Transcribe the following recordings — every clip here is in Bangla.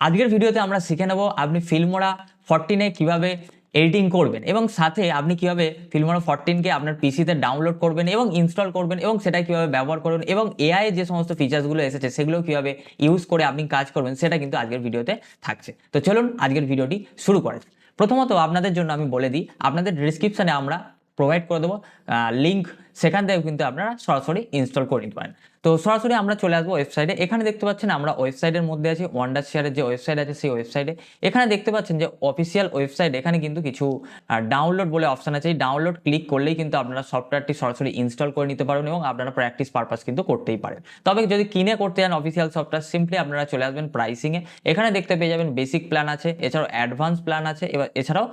আজকের ভিডিওতে আমরা শিখে নেব আপনি ফিল্মোরা ফরটিনে কীভাবে এডিটিং করবেন এবং সাথে আপনি কীভাবে ফিল্মোরা ফরটিনকে আপনার পিসিতে ডাউনলোড করবেন এবং ইনস্টল করবেন এবং সেটা কীভাবে ব্যবহার করবেন এবং এআই যে সমস্ত ফিচার্সগুলো এসেছে সেগুলো কীভাবে ইউজ করে আপনি কাজ করবেন, সেটা কিন্তু আজকের ভিডিওতে থাকছে। তো চলুন আজকের ভিডিওটি শুরু করা প্রথমত আপনাদের জন্য আমি বলে দিই, আপনাদের ডিসক্রিপশানে আমরা প্রোভাইড করে দেবো লিঙ্ক সেখান থেকে কিন্তু আপনারা সরাসরি ইনস্টল করে নিতে পারেন। তো সরাসরি আমরা চলে আসব ওয়েবসাইটে এখানে দেখতে পাচ্ছেন আমরা ওয়েবসাইটের মধ্যে আছি ওয়ান্ডার শেয়ারের যে ওয়েবসাইট আছে সেই ওয়েবসাইটে এখানে দেখতে পাচ্ছেন যে অফিসিয়াল ওয়েবসাইট এখানে কিন্তু কিছু ডাউনলোড বলে অপশন আছে। এই ডাউনলোড ক্লিক করলেই কিন্তু আপনারা সফটওয়্যারটি সরাসরি ইনস্টল করে নিতে পারবেন এবং আপনারা প্র্যাকটিস পারপাস কিন্তু করতেই পারেন। তবে যদি কিনে করতে চান অফিসিয়াল সফটওয়্যার সিম্পলি আপনারা চলে আসবেন প্রাইসিংয়ে এখানে দেখতে পেয়ে যাবেন বেসিক প্ল্যান আছে, এছাড়াও অ্যাডভান্স প্ল্যান আছে, এবার এছাড়াও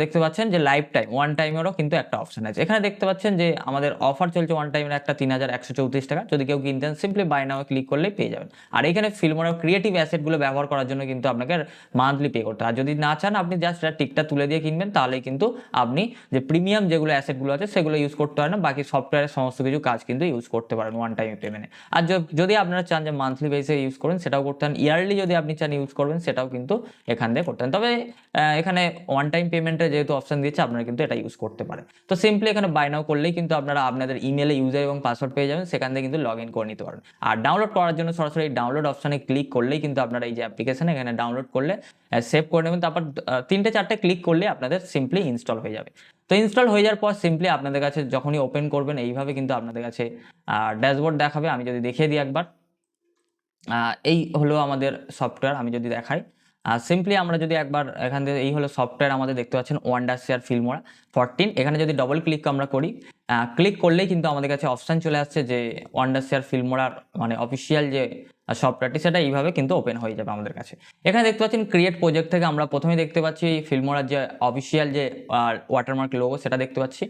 দেখতে পাচ্ছেন যে লাইফ টাইম ওয়ান টাইমেরও কিন্তু একটা অপশন আছে। এখানে দেখতে পাচ্ছেন যে আমাদের অফার চলছে ওয়ান টাইমের একটা তিন হাজার একশো চৌত্রিশ টাকা। যদি কেউ কিনতেন সিম্পলি বাই নাও ক্লিক করলেই পেয়ে যাবেন। আর এখানে ফিল্মোর ক্রিয়েটিভ অ্যাসেটগুলো ব্যবহার করার জন্য কিন্তু আপনাকে মান্থলি পে করতে আর যদি না চান, আপনি জাস্ট টিকটা তুলে দিয়ে কিনবেন তাহলে কিন্তু আপনি যে প্রিমিয়াম যেগুলো অ্যাসেটগুলো আছে, সেগুলো ইউজ করতে হয় না। বাকি সফটওয়্যারের সমস্ত কিছু কাজ কিন্তু ইউজ করতে পারেন ওয়ান টাইম পেমেন্টে আর যদি আপনারা চান যে মান্থলি বেসে ইউজ করুন, সেটাও করতে ইয়ারলি যদি আপনি চান ইউজ করবেন, সেটাও কিন্তু এখান থেকে করতে তবে এখানে ওয়ান টাইম পেমেন্টের যেহেতু অপশন দিচ্ছে আপনারা কিন্তু এটা ইউজ করতে পারেন। তো সিম্পলি এখানে বাই নাও করলেই কিন্তু আপনারা আপনাদের ইমেলে ইউজার এবং পাসওয়ার্ড পেয়ে যাবেন, সেখান থেকে কিন্তু লগ ইন করে নিতে পারেন আর ডাউনলোড করার জন্য সরাসরি ডাউনলোড অপশানে ক্লিক করলেই কিন্তু আপনারা এই যে অ্যাপ্লিকেশন এখানে ডাউনলোড করলে সেভ করে নেবেন। তারপর তিনটে চারটে ক্লিক করলে আপনাদের সিম্পলি ইনস্টল হয়ে যাবে। তো ইনস্টল হয়ে যাওয়ার পর সিম্পলি আপনাদের কাছে যখনই ওপেন করবেন, এইভাবে কিন্তু আপনাদের কাছে ড্যাশবোর্ড দেখাবে। আমি যদি দেখিয়ে দিই একবার এই হলো আমাদের সফটওয়্যার আমি যদি দেখাই। সিম্পলি আমরা যদি একবার এখান থেকে, এই হলো সফটওয়্যার আমাদের দেখতে পাচ্ছেন ওয়ান্ডার শেয়ার ফিল্মোরা ফরটিন এখানে যদি ডবল ক্লিক আমরা করি ক্লিক করলেই কিন্তু আমাদের কাছে অপশান চলে আসছে যে ওয়ান্ডার শেয়ার ফিল্মোরার মানে অফিসিয়াল যে সফটওয়্যারটি সেটা এইভাবে কিন্তু ওপেন হয়ে যাবে আমাদের কাছে। এখানে দেখতে পাচ্ছেন ক্রিয়েট প্রজেক্ট থেকে আমরা প্রথমে দেখতে পাচ্ছি ফিল্মোরার যে অফিসিয়াল যে ওয়াটারমার্ক লোগো সেটা দেখতে পাচ্ছি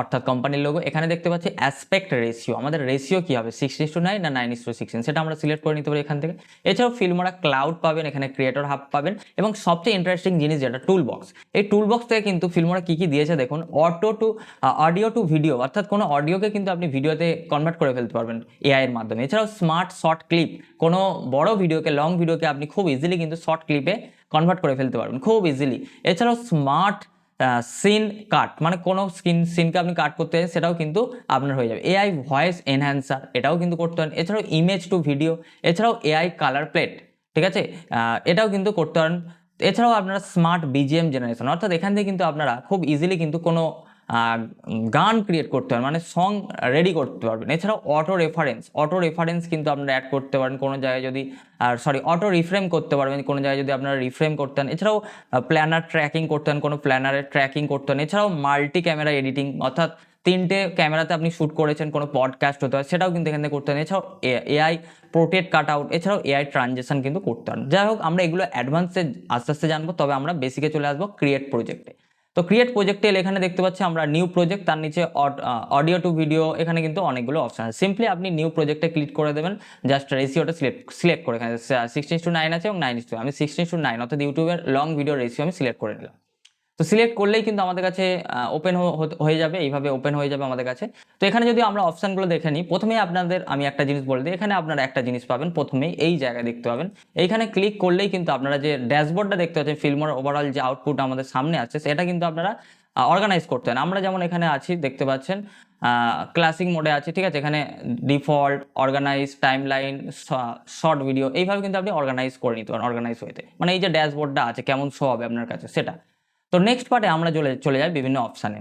অর্থাৎ কোম্পানির লোগো এখানে দেখতে পাচ্ছি অ্যাসপেক্ট রেশিও আমাদের রেশিও কী হবে? সিক্স টু নাইন না নাইন টু সিক্সটিন সেটা আমরা সিলেক্ট করে নিতে পারি এখান থেকে। এছাড়াও ফিল্মোরা ক্লাউড পাবেন, এখানে ক্রিয়েটর হাব পাবেন এবং সবচেয়ে ইন্টারেস্টিং জিনিস যেটা টুল বক্স এই টুল বক্স থেকে কিন্তু ফিল্মোরা কী কী দিয়েছে দেখুন auto to audio to video অর্থাৎ কোনো অডিওকে কিন্তু আপনি ভিডিওতে কনভার্ট করে ফেলতে পারবেন এআইয়ের মাধ্যমে। এছাড়াও স্মার্ট শর্ট ক্লিপ কোনো বড় ভিডিওকে লং ভিডিওকে আপনি খুব ইজিলি কিন্তু শর্ট ক্লিপে কনভার্ট করে ফেলতে পারবেন, খুব ইজিলি এছাড়াও স্মার্ট সিন কাট মানে কোনো স্কিন সিনকে আপনি কাট করতে চান, সেটাও কিন্তু আপনার হয়ে যাবে। এআই ভয়েস এনহ্যান্সার এটাও কিন্তু করতে পারেন। এছাড়াও ইমেজ টু ভিডিও এছাড়াও এআই কালার প্লেট ঠিক আছে? এটাও কিন্তু করতে পারেন। এছাড়াও আপনারা স্মার্ট বিজিএম জেনারেশন অর্থাৎ এখান থেকে কিন্তু আপনারা খুব ইজিলি কিন্তু কোনো গান ক্রিয়েট করতে পারেন মানে সং রেডি করতে পারবেন। এছাড়াও অটো রেফারেন্স অটো রেফারেন্স কিন্তু আপনারা অ্যাড করতে পারেন। কোনো জায়গায় যদি, আর সরি অটো রিফ্রেম করতে পারবেন। কোনো জায়গায় যদি আপনারা রিফ্রেম করতেন এছাড়াও প্ল্যানার ট্র্যাকিং করতেন কোনো প্ল্যানারের ট্র্যাকিং করতেন এছাড়াও মাল্টি ক্যামেরা এডিটিং অর্থাৎ তিনটে ক্যামেরাতে আপনি শ্যুট করেছেন, কোনো পডকাস্ট হতে হয় সেটাও কিন্তু এখান থেকে করতে পারেন। এছাড়াও এআই প্রোটেট কাট আউট এছাড়াও এআই ট্রানজেকশন কিন্তু করতে পারেন। যাই হোক, আমরা এগুলো অ্যাডভান্সে আস্তে আস্তে জানব, তবে আমরা বেসিকে চলে আসব ক্রিয়েট প্রজেক্টে তো ক্রিয়েট প্রজেক্টে এখানে দেখতে পাচ্ছি আমরা নিউ প্রজেক্ট তার নিচে অডিও টু ভিডিও এখানে কিন্তু অনেকগুলো অপশন আছে। সিম্পলি আপনি নিউ প্রজেক্টে ক্লিক করে দেবেন জাস্ট রেশিওটা সিলেক্ট সিলেক্ট করে এখানে। সিক্সটিন টু নাইন আছে এবং নাইন টু আমি সিক্সটিন টু নাইন অর্থাৎ ইউটিউবের লং ভিডিও রেসিও আমি সিলেক্ট করে নিলাম। তো সিলেক্ট করলেই কিন্তু আমাদের কাছে ওপেন হয়ে যাবে, এইভাবে ওপেন হয়ে যাবে আমাদের কাছে। তো এখানে যদি আমরা অপশানগুলো দেখে নিই, প্রথমেই আপনাদের আমি একটা জিনিস বলে দিই, এখানে আপনারা একটা জিনিস পাবেন, প্রথমেই এই জায়গায় দেখতে পাবেন। এইখানে ক্লিক করলেই কিন্তু আপনারা যে ড্যাশবোর্ডটা দেখতে পাচ্ছেন ফিল্মোর ওভারঅল যে আউটপুট আমাদের সামনে আছে, সেটা কিন্তু আপনারা অর্গানাইজ করতে পারেন। আমরা যেমন এখানে আছি, দেখতে পাচ্ছেন ক্লাসিক মোডে আছে, ঠিক আছে? এখানে default organise time line short video এইভাবে কিন্তু আপনি অর্গানাইজ করে নিতে পারেন অর্গানাইজ হইতে মানে এই যে ড্যাশবোর্ডটা আছে, কেমন শো হবে আপনার কাছে, সেটা। তো নেক্সট পার্টে আমরা চলে চলে যাই বিভিন্ন অপশানে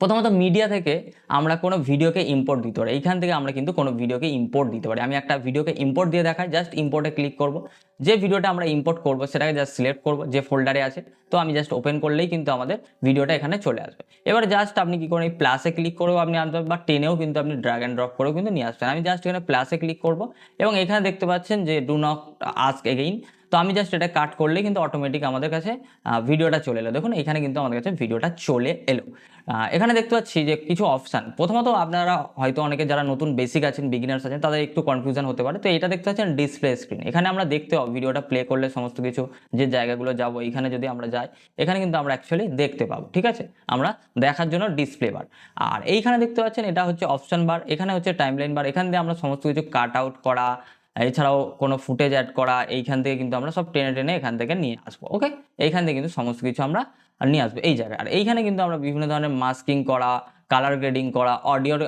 প্রথমত মিডিয়া থেকে আমরা কোনো ভিডিওকে ইম্পোর্ট দিতে পারি। এইখান থেকে আমরা কিন্তু কোনো ভিডিওকে ইম্পোর্ট দিতে পারি। আমি একটা ভিডিওকে ইম্পোর্ট দিয়ে দেখাই জাস্ট ইম্পোর্টে ক্লিক করব। যে ভিডিওটা আমরা ইম্পোর্ট করব, সেটাকে জাস্ট সিলেক্ট করব, যে ফোল্ডারে আছে। তো আমি জাস্ট ওপেন করলেই কিন্তু আমাদের ভিডিওটা এখানে চলে আসবে। এবার জাস্ট আপনি কি করেন প্লাসে ক্লিক করেও আপনি আনতে বা টেনেও কিন্তু আপনি ড্রাগ অ্যান্ড ড্রপ করেও কিন্তু নিয়ে আসবেন আমি জাস্ট এখানে প্লাসে ক্লিক করব এবং এখানে দেখতে পাচ্ছেন যে ডু নট আস্ক এগেইন তো আমি জাস্ট এটা কাট করলেই কিন্তু অটোমেটিক আমাদের কাছে ভিডিওটা চলে এলো। দেখুন, এখানে কিন্তু আমাদের কাছে ভিডিওটা চলে এলো। এখানে দেখতে পাচ্ছি যে কিছু অপশান প্রথমত আপনারা হয়তো অনেকে যারা নতুন বেসিক আছেন বিগিনার্স আছেন, তাদের একটু কনফিউশন হতে পারে। তো এটা দেখতে পাচ্ছেন ডিসপ্লে স্ক্রিন এখানে আমরা দেখতে ভিডিওটা প্লে করলে সমস্ত কিছু, যে জায়গাগুলো যাব, এখানে যদি আমরা যাই, এখানে কিন্তু আমরা অ্যাকচুয়ালি দেখতে পাবো, ঠিক আছে? আমরা দেখার জন্য ডিসপ্লে বার আর এইখানে দেখতে পাচ্ছেন, এটা হচ্ছে অপশন বার এখানে হচ্ছে টাইমলাইন বার এখান দিয়ে আমরা সমস্ত কিছু কাট আউট করা এছাড়াও কোনো ফুটেজ অ্যাড করা, এইখান থেকে কিন্তু আমরা সব টেনে টেনে এখান থেকে নিয়ে আসব ওকে এইখান থেকে কিন্তু সমস্ত কিছু আমরা নিয়ে আসব, এই জায়গায়। আর এইখানে কিন্তু আমরা বিভিন্ন ধরনের মাস্কিং করা কালার গ্রেডিং করা অডিওর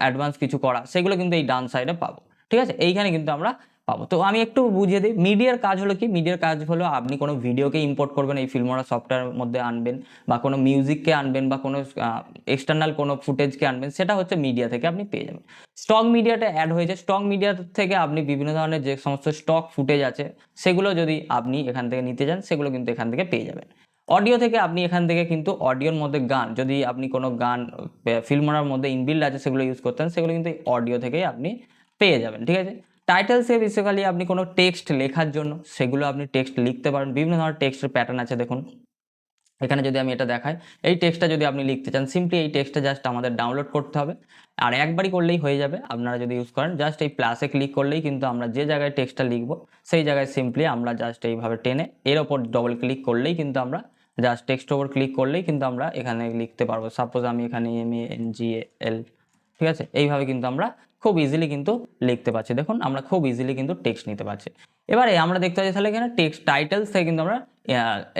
অ্যাডভান্স কিছু করা, সেগুলো কিন্তু এই ডান সাইডে পাবো, ঠিক আছে? এইখানে কিন্তু আমরা পাবো। তো আমি একটু বুঝিয়ে দিই মিডিয়ার কাজ হলো কি? মিডিয়ার কাজ হলো আপনি কোনো ভিডিওকে ইম্পোর্ট করবেন, এই ফিল্মরা সফটওয়্যার মধ্যে আনবেন বা কোনো মিউজিককে আনবেন বা কোনো এক্সটার্নাল কোনো ফুটেজকে আনবেন, সেটা হচ্ছে মিডিয়া থেকে আপনি পেয়ে যাবেন। স্টক মিডিয়াটা অ্যাড হয়েছে স্টক মিডিয়া থেকে আপনি বিভিন্ন ধরনের যে সমস্ত স্টক ফুটেজ আছে, সেগুলো যদি আপনি এখান থেকে নিতে যান, সেগুলো কিন্তু এখান থেকে পেয়ে যাবেন। অডিও থেকে আপনি এখান থেকে কিন্তু অডিওর মধ্যে গান, যদি আপনি কোনো গান ফিল্মরার মধ্যে ইনবিল্ড আছে, সেগুলো ইউজ করতেন, সেগুলো কিন্তু অডিও থেকেই আপনি পেয়ে যাবেন, ঠিক আছে? টাইটেলসে বেসিক্যালি আপনি কোনো টেক্সট লেখার জন্য সেগুলো আপনি টেক্সট লিখতে পারেন। বিভিন্ন ধরনের টেক্সটের প্যাটার্ন আছে দেখুন। এখানে যদি আমি এটা দেখাই, এই টেক্সটটা যদি আপনি লিখতে চান সিম্পলি এই টেক্সটটা জাস্ট আমাদের ডাউনলোড করতে হবে। আর একবারই করলেই হয়ে যাবে, আপনারা যদি ইউজ করেন জাস্ট এই প্লাসে ক্লিক করলেই কিন্তু আমরা যে জায়গায় টেক্সটটা লিখব, সেই জায়গায় সিম্পলি আমরা জাস্ট এইভাবে টেনে এর ওপর ডবল ক্লিক করলেই কিন্তু আমরা জাস্ট টেক্সট ওপর ক্লিক করলেই কিন্তু আমরা এখানে লিখতে পারব। সাপোজ আমি এখানে এম এ এন জি এল ঠিক আছে? এইভাবে কিন্তু আমরা খুব ইজিলি কিন্তু লিখতে পারছি। দেখুন, আমরা খুব ইজিলি কিন্তু টেক্সট নিতে পারছি। এবারে আমরা দেখতে পাচ্ছি তাহলে এখানে টেক্সট টাইটেলস থেকে কিন্তু আমরা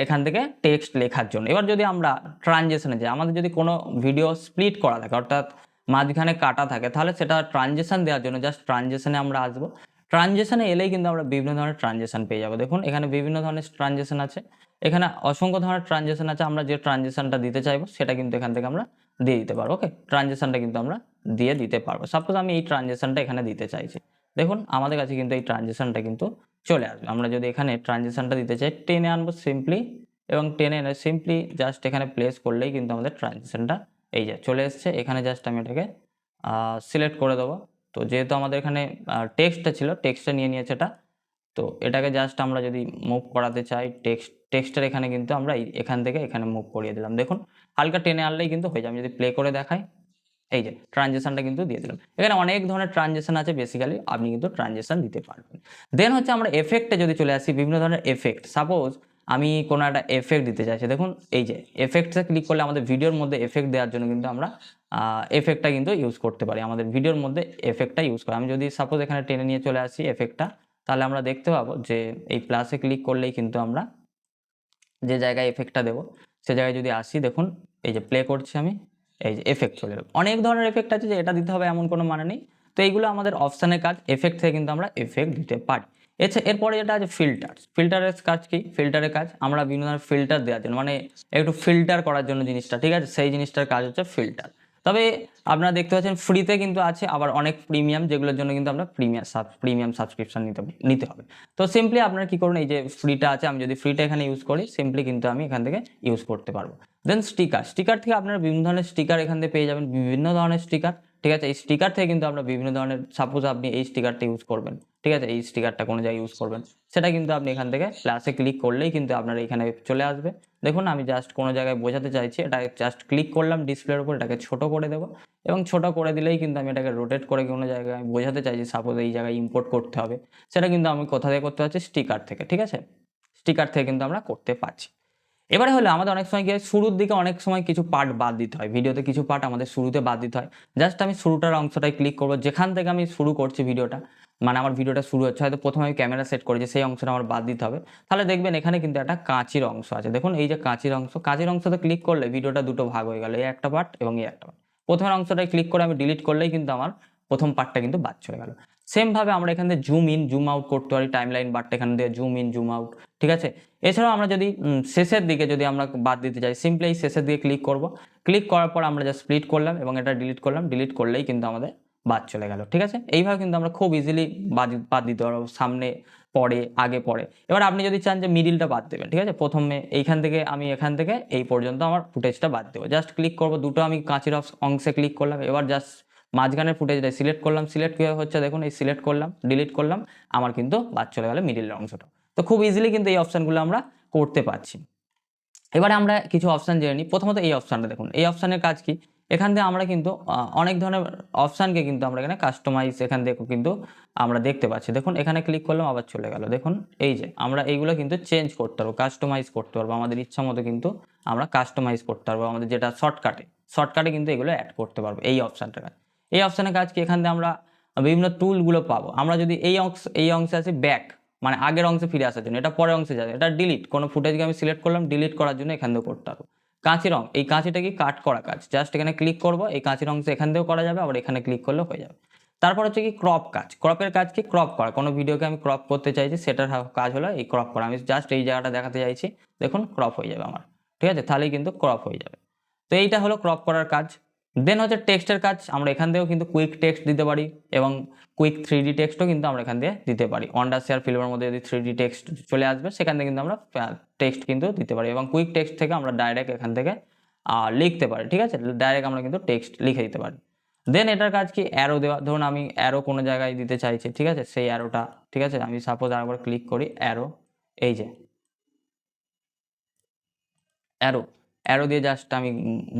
এখান থেকে টেক্সট লেখার জন্য। এবার যদি আমরা ট্রানজেকশনে যাই, আমাদের যদি কোনো ভিডিও স্প্লিট করা থাকে, অর্থাৎ মাঝখানে কাটা থাকে, তাহলে সেটা ট্রানজেকশন দেওয়ার জন্য জাস্ট ট্রানজেকশনে আমরা আসব। ট্রানজেকশনে এলেই কিন্তু আমরা বিভিন্ন ধরনের ট্রানজেকশন পেয়ে যাব। দেখুন, এখানে বিভিন্ন ধরনের ট্রানজেকশন আছে। এখানে অসংখ্য ধরনের ট্রানজেকশন আছে। আমরা যে ট্রানজেকশনটা দিতে চাইব, সেটা কিন্তু এখান থেকে আমরা দিয়ে দিতে পারব ওকে ট্রানজেকশনটা কিন্তু আমরা দিয়ে দিতে পারব। সাপোজ আমি এই ট্রানজেকশনটা এখানে দিতে চাইছি। দেখুন, আমাদের কাছে কিন্তু এই ট্রানজেকশনটা কিন্তু চলে আসবে। আমরা যদি এখানে ট্রানজেকশনটা দিতে চাই, টেনে আনব সিম্পলি এবং টেনে এনে সিম্পলি জাস্ট এখানে প্লেস করলেই কিন্তু আমাদের ট্রানজেকশনটা এই যে চলে এসছে। এখানে জাস্ট আমি এটাকে সিলেক্ট করে দেবো। তো যেহেতু আমাদের এখানে টেক্সটটা ছিল টেক্সটটা নিয়ে নিয়েছে এটা। তো এটাকে জাস্ট আমরা যদি মুভ করাতে চাই টেক্সট টেক্সটের এখানে কিন্তু আমরা এখান থেকে এখানে মুভ করিয়ে দিলাম। দেখুন হালকা টেনে আনলেই কিন্তু হয়ে যাবে যদি প্লে করে দেখাই, এই যে ট্রানজেকশনটা কিন্তু দিয়ে দিলাম। এখানে অনেক ধরনের ট্রানজেকশন আছে বেসিক্যালি আপনি কিন্তু ট্রানজেকশন দিতে পারবেন। দেন হচ্ছে আমরা এফেক্টে যদি চলে আসি, বিভিন্ন ধরনের এফেক্ট সাপোজ আমি কোনো একটা এফেক্ট দিতে চাইছি, দেখুন এই যে এফেক্টসে ক্লিক করলে আমাদের ভিডিওর মধ্যে এফেক্ট দেওয়ার জন্য কিন্তু আমরা এফেক্টটা কিন্তু ইউজ করতে পারি। আমাদের ভিডিওর মধ্যে এফেক্টটা ইউজ করি। আমি যদি সাপোজ এখানে টেনে নিয়ে চলে আসি এফেক্টটা তাহলে আমরা দেখতে পাবো যে এই প্লাসে ক্লিক করলেই কিন্তু আমরা যে জায়গায় এফেক্টটা দেবো সে জায়গায় যদি আসি, দেখুন, এই যে প্লে করছি আমি, এই যে এফেক্ট চলে যাবে অনেক ধরনের এফেক্ট আছে যে এটা দিতে হবে এমন কোনো মানে নেই। তো এইগুলো আমাদের অপশানের কাজ এফেক্ট থেকে কিন্তু আমরা এফেক্ট দিতে পারি। এছাড়া এরপরে যেটা আছে ফিল্টার ফিল্টারের কাজ কি? ফিল্টারের কাজ, আমরা বিভিন্ন ধরনের ফিল্টার দেওয়ার জন্য মানে একটু ফিল্টার করার জন্য জিনিসটা, ঠিক আছে? সেই জিনিসটার কাজ হচ্ছে ফিল্টার তবে আপনারা দেখতে পাচ্ছেন ফ্রিতে কিন্তু আছে আবার অনেক প্রিমিয়াম যেগুলোর জন্য কিন্তু আমরা প্রিমিয়াম প্রিমিয়াম সাবস্ক্রিপশন নিতে নিতে হবে। তো সিম্পলি আপনারা কি করুন, এই যে ফ্রিটা আছে, আমি যদি ফ্রিটা এখানে ইউজ করি সিম্পলি কিন্তু আমি এখান থেকে ইউজ করতে পারব। দেন স্টিকার স্টিকার থেকে আপনারা বিভিন্ন ধরনের স্টিকার এখান থেকে পেয়ে যাবেন, বিভিন্ন ধরনের স্টিকার ঠিক আছে? এই স্টিকার থেকে কিন্তু আমরা বিভিন্ন ধরনের সাপোজ আপনি এই স্টিকারটা ইউজ করবেন, ঠিক আছে? এই স্টিকারটা কোনো জায়গায় ইউজ করবেন। সেটা কিন্তু আপনি এখান থেকে প্লাসে ক্লিক করলেই কিন্তু আপনার এখানে চলে আসবে। দেখুন, আমি জাস্ট কোনো জায়গায় বোঝাতে চাইছি, এটা জাস্ট ক্লিক করলাম ডিসপ্লের উপর, এটাকে ছোট করে দেবো। এবং ছোট করে দিলেই কিন্তু আমি এটাকে রোটেট করে কোনো জায়গায় আমি বোঝাতে চাইছি সাপোজ এই জায়গায় ইম্পোর্ট করতে হবে। সেটা কিন্তু আমি কোথা থেকে করতে পারছি? স্টিকার থেকে, ঠিক আছে? স্টিকার থেকে কিন্তু আমরা করতে পারছি। এবারে হলো আমাদের অনেক সময় কি হয় শুরুর দিকে অনেক সময় কিছু পার্ট বাদ দিতে হয়। ভিডিওতে কিছু পার্ট আমাদের শুরুতে বাদ দিতে হয়। জাস্ট আমি শুরুটার অংশটাই ক্লিক করব। যেখান থেকে আমি শুরু করছি ভিডিওটা মানে আমার ভিডিওটা শুরু হচ্ছে, হয়তো প্রথমে আমি ক্যামেরা সেট করেছি সেই অংশটা আমার বাদ দিতে হবে। তাহলে দেখবেন এখানে কিন্তু একটা কাঁচির অংশ আছে। দেখুন, এই যে কাঁচির অংশ, কাঁচির অংশতে ক্লিক করলে ভিডিওটা দুটো ভাগ হয়ে গেল এই একটা পার্ট এবং এই একটা পার্ট প্রথমের অংশটায় ক্লিক করে আমি ডিলিট করলেই কিন্তু আমার প্রথম পার্টটা কিন্তু বাদ চলে গেল। সেম ভাবে আমরা এখান থেকে জুম ইন জুম আউট করতে পারি টাইম লাইন বারটা এখান দিয়ে জুম ইন জুম আউট ঠিক আছে? এছাড়াও আমরা যদি শেষের দিকে যদি আমরা বাদ দিতে চাই সিম্পলি শেষের দিকে ক্লিক করব। ক্লিক করার পর আমরা জাস্ট স্প্লিট করলাম এবং এটা ডিলিট করলাম। ডিলিট করলেই কিন্তু আমাদের বাদ চলে গেল, ঠিক আছে? এইভাবে কিন্তু আমরা খুব ইজিলি বাদ বাদ দিতে পারব, সামনে, পরে, আগে, পরে। এবার আপনি যদি চান যে মিডিলটা বাদ দেবেন, ঠিক আছে? প্রথমে এইখান থেকে, আমি এখান থেকে এই পর্যন্ত আমার ফুটেজটা বাদ দেবো। জাস্ট ক্লিক করব, দুটো আমি কাঁচির অংশে ক্লিক করলাম। এবার জাস্ট মাঝখানের ফুটেজটা সিলেক্ট করলাম সিলেক্ট কীভাবে হচ্ছে দেখুন, এই সিলেক্ট করলাম ডিলিট করলাম, আমার কিন্তু বাদ চলে গেল মিডিলের অংশটা। তো খুব ইজিলি কিন্তু এই অপশানগুলো আমরা করতে পারছি। এবারে আমরা কিছু অপশান জেনে নিই। প্রথমত এই অপশানটা দেখুন। এই অপশানের কাজ কি? এখান থেকে আমরা কিন্তু অনেক ধরনের অপশানকে কিন্তু আমরা এখানে কাস্টমাইজ এখান থেকে কিন্তু আমরা দেখতে পাচ্ছি। দেখুন, এখানে ক্লিক করলাম, আবার চলে গেল। দেখুন, এই যে, আমরা এইগুলো কিন্তু চেঞ্জ করতে পারব কাস্টমাইজ করতে পারব। আমাদের ইচ্ছা মতো কিন্তু আমরা কাস্টমাইজ করতে পারব। আমাদের যেটা শর্টকাটে শর্টকাটে কিন্তু এগুলো অ্যাড করতে পারব, এই অপশানটার কাজ এই অপশানের কাজ কি? এখান থেকে আমরা বিভিন্ন টুলগুলো পাবো। আমরা যদি এই অংশ, এই অংশে আছি ব্যাক মানে আগের অংশে ফিরে আসার জন্য, এটা পরের অংশে যাবে। এটা ডিলিট কোনো ফুটেজকে আমি সিলেক্ট করলাম ডিলিট করার জন্য এখান থেকে করতে হবে। কাঁচি রং এই কাঁচিটা কি কাট করা কাজ? জাস্ট এখানে ক্লিক করব, এই কাঁচির অংশ এখান থেকেও করা যাবে, আবার এখানে ক্লিক করলেও হয়ে যাবে। তারপর হচ্ছে কি ক্রপ কাজ। ক্রপের কাজ কি? ক্রপ করা। কোনো ভিডিওকে আমি ক্রপ করতে চাইছি, সেটার কাজ হলো এই ক্রপ করা। আমি জাস্ট এই জায়গাটা দেখাতে চাইছি, দেখুন ক্রপ হয়ে যাবে আমার। ঠিক আছে? তাহলেই কিন্তু ক্রপ হয়ে যাবে। তো এইটা হলো ক্রপ করার কাজ। দেন হচ্ছে টেক্সটের কাজ, আমরা এখান থেকেও কিন্তু কুইক টেক্সট দিতে পারি এবং কুইক থ্রি ডি টেক্সটও কিন্তু আমরা এখান দিয়ে দিতে পারি। অন্ডার শেয়ার ফিল্মের মধ্যে যদি থ্রি ডি টেক্সট চলে আসবে, সেখান থেকে কিন্তু আমরা টেক্সট কিন্তু দিতে পারি এবং কুইক টেক্সট থেকে আমরা ডাইরেক্ট এখান থেকে লিখতে পারি, ঠিক আছে? ডাইরেক্ট আমরা কিন্তু টেক্সট লিখে দিতে পারি। দেন এটার কাজ কি? অ্যারো দেওয়া, ধরুন আমি অ্যারো কোনো জায়গায় দিতে চাইছি, ঠিক আছে? সেই অ্যারোটা ঠিক আছে? আমি সাপোজ আরেকবার ক্লিক করি অ্যারো এই যে। অ্যারো অ্যারো দিয়ে জাস্ট আমি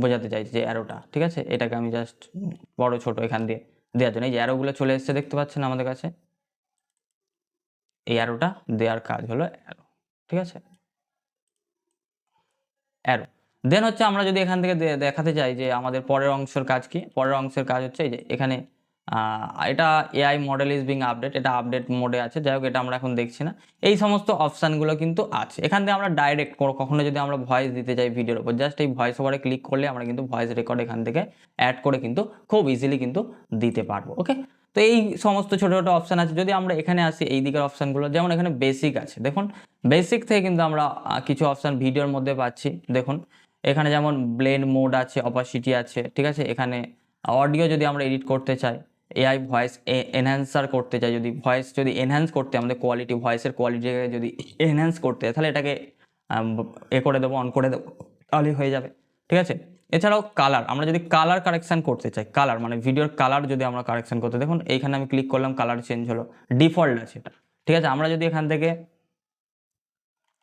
বোঝাতে চাইছি যে অ্যারোটা ঠিক আছে? এটাকে আমি জাস্ট বড়, ছোট এখান দিয়ে দেওয়ার জন্য। এই যে অ্যারোগুলো চলে এসেছে, দেখতে পাচ্ছেন আমাদের কাছে? এই অ্যারোটা দেওয়ার কাজ হলো অ্যারো ঠিক আছে? অ্যারো দেন হচ্ছে আমরা যদি এখান থেকে দেখাতে চাই যে আমাদের পরের অংশের কাজ কি? পরের অংশের কাজ হচ্ছে এই যে এখানে এটা AI model is being update এটা আপডেট মোডে আছে, যাই হোক, এটা আমরা এখন দেখছি না। এই সমস্ত অপশানগুলো কিন্তু আছে। এখান থেকে আমরা ডাইরেক্ট কখনো যদি আমরা ভয়েস দিতে চাই ভিডিওর উপর জাস্ট এই ভয়েস ওভারে ক্লিক করলে আমরা কিন্তু ভয়েস রেকর্ড এখান থেকে অ্যাড করে কিন্তু খুব ইজিলি কিন্তু দিতে পারব ওকে তো এই সমস্ত ছোটো ছোটো অপশান আছে। যদি আমরা এখানে আসি, এই দিকের অপশানগুলো যেমন এখানে বেসিক আছে। দেখুন বেসিক থেকে কিন্তু আমরা কিছু অপশান ভিডিওর মধ্যে পাচ্ছি। দেখুন, এখানে যেমন ব্লেন মোড আছে অপাসিটি আছে, ঠিক আছে? এখানে অডিও যদি আমরা এডিট করতে চাই এআই ভয়েস এনহ্যান্সার করতে চাই, যদি ভয়েস যদি এনহ্যান্স করতে, আমাদের কোয়ালিটি ভয়েসের কোয়ালিটিকে যদি এনহ্যান্স করতে হয় তাহলে এটাকে এ করে দেবো অন করে দেবো তাহলেই হয়ে যাবে, ঠিক আছে? এছাড়াও কালার আমরা যদি কালার কারেকশান করতে চাই কালার মানে ভিডিওর কালার যদি আমরা কারেকশন করতে, দেখুন এইখানে আমি ক্লিক করলাম কালার চেঞ্জ হলো ডিফল্ট আছে এটা, ঠিক আছে? আমরা যদি এখান থেকে,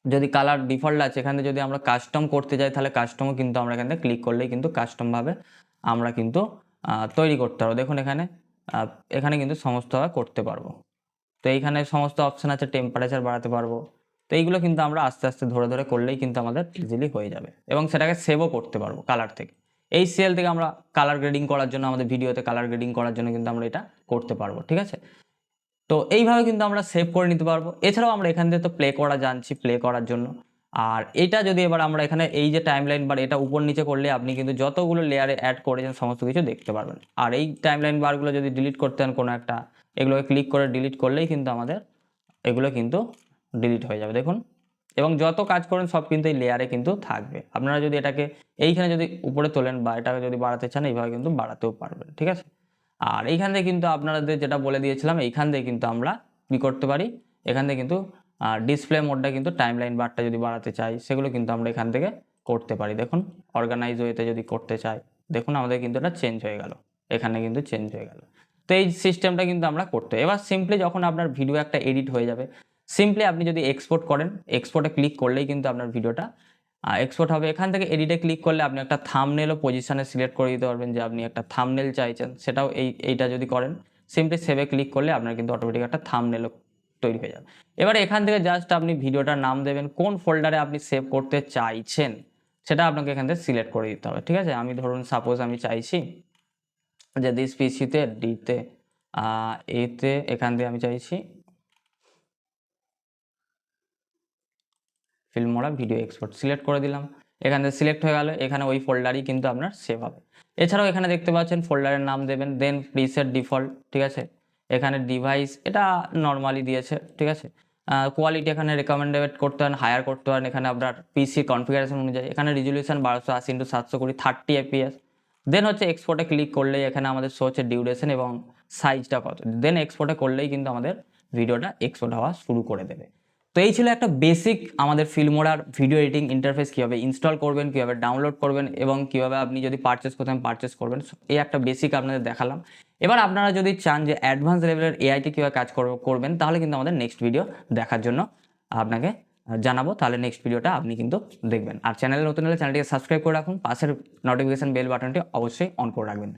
যদি কালার ডিফল্ট আছে, এখানে যদি আমরা কাস্টম করতে যাই, তাহলে কাস্টমও কিন্তু আমরা এখান থেকে ক্লিক করলেই কিন্তু কাস্টমভাবে আমরা কিন্তু তৈরি করতে পারব। দেখুন এখানে এখানে কিন্তু সমস্তভাবে করতে পারব। তো এইখানে সমস্ত অপশান আছে টেম্পারেচার বাড়াতে পারব। তো এইগুলো কিন্তু আমরা আস্তে আস্তে ধরে ধরে করলেই কিন্তু আমাদের ইজিলি হয়ে যাবে এবং সেটাকে সেভও করতে পারব কালার থেকে। এই সেল থেকে আমরা কালার গ্রেডিং করার জন্য, আমাদের ভিডিওতে কালার গ্রেডিং করার জন্য কিন্তু আমরা এটা করতে পারব, ঠিক আছে? তো এইভাবে কিন্তু আমরা সেভ করে নিতে পারব। এছাড়াও আমরা এখান থেকে তো প্লে করা জানছি প্লে করার জন্য। আর এটা যদি এবার আমরা এখানে এই যে টাইমলাইন বার এটা উপর নিচে করলে আপনি কিন্তু যতগুলো লেয়ারে অ্যাড করেছেন সমস্ত কিছু দেখতে পারবেন। আর এই টাইমলাইন বারগুলো যদি ডিলিট করতে হন কোনো একটা, এগুলোকে ক্লিক করে ডিলিট করলেই কিন্তু আমাদের এগুলো কিন্তু ডিলিট হয়ে যাবে, দেখুন। এবং যত কাজ করেন সব কিন্তু এই লেয়ারে কিন্তু থাকবে। আপনারা যদি এটাকে এইখানে যদি উপরে তোলেন বা এটাকে যদি বাড়াতে চান, এইভাবে কিন্তু বাড়াতেও পারবেন, ঠিক আছে? আর এইখান থেকে কিন্তু আপনাদের যেটা বলে দিয়েছিলাম, এইখান থেকে কিন্তু আমরা কী করতে পারি? এখান থেকে কিন্তু ডিসপ্লে মোডটা কিন্তু টাইম লাইন বারটা যদি বাড়াতে চাই, সেগুলো কিন্তু আমরা এখান থেকে করতে পারি। দেখুন অর্গানাইজ ওয়েতে যদি করতে চাই, দেখুন আমাদের কিন্তু এটা চেঞ্জ হয়ে গেল। এখানে কিন্তু চেঞ্জ হয়ে গেল। তো এই সিস্টেমটা কিন্তু আমরা করতে এবার সিম্পলি যখন আপনার ভিডিও একটা এডিট হয়ে যাবে সিম্পলি আপনি যদি এক্সপোর্ট করেন এক্সপোর্টে ক্লিক করলেই কিন্তু আপনার ভিডিওটা এক্সপোর্ট হবে। এখান থেকে এডিটে ক্লিক করলে আপনি একটা থামনেলও পজিশানে সিলেক্ট করে দিতে পারবেন যে আপনি একটা থামনেল চাইছেন। সেটাও এই, এইটা যদি করেন সিম্পলি সেভে ক্লিক করলে আপনার কিন্তু অটোমেটিক একটা থামনেলও তৈরি হয়ে যাবে। এবার এখান থেকে জাস্ট আপনি ভিডিওটার নাম দেবেন, কোন ফোল্ডারে আপনি সেভ করতে চাইছেন, সেটা আপনাকে এখান থেকে সিলেক্ট করে দিতে হবে, ঠিক আছে? আমি ধরুন সাপোজ আমি চাইছি যে দিস পিসিতে ডিতে এতে এখান থেকে আমি চাইছি film Filmora video export select করে দিলাম। এখান থেকে সিলেক্ট হয়ে গেল, এখানে ওই ফোল্ডারই কিন্তু আপনার সেভ হবে। এছাড়াও এখানে দেখতে পাচ্ছেন ফোল্ডারের নাম দেবেন দেন প্রিসেট ডিফল্ট ঠিক আছে? এখানে ডিভাইস এটা নর্মালি দিয়েছে, ঠিক আছে? কোয়ালিটি এখানে রেকমেন্ডেড করতে হয় হায়ার করতে হয় এখানে আপনার পিসি কনফিগারেশন অনুযায়ী। এখানে রেজুলিউশন বারোশো আশি ইন্টু সাতশো কুড়ি থার্টি এপিএস দেন হচ্ছে এক্সপোর্টে ক্লিক করলেই এখানে আমাদের শো হচ্ছে ডিউরেশন এবং সাইজটা কত। দেন এক্সপোর্টে করলেই কিন্তু আমাদের ভিডিওটা এক্সপোর্ট হওয়া শুরু করে দেবে। তো এই ছিল একটা বেসিক আমাদের ফিল্মোরার ভিডিও এডিটিং ইন্টারফেস কীভাবে ইনস্টল করবেন, কীভাবে ডাউনলোড করবেন এবং কীভাবে আপনি যদি পারচেস করতেন পারচেস করবেন। এই একটা বেসিক আপনাদের দেখালাম। এবার আপনারা যদি চান যে অ্যাডভান্স লেভেলের এআইটি কীভাবে কাজ কর- করবেন, তাহলে কিন্তু আমাদের নেক্সট ভিডিও দেখার জন্য আপনাকে জানাব। তাহলে নেক্সট ভিডিওটা আপনি কিন্তু দেখবেন। আর চ্যানেলে নতুন হলে চ্যানেলটিকে সাবস্ক্রাইব করে রাখুন। পাশের নোটিফিকেশান বেল বাটনটি অবশ্যই অন করে রাখবেন।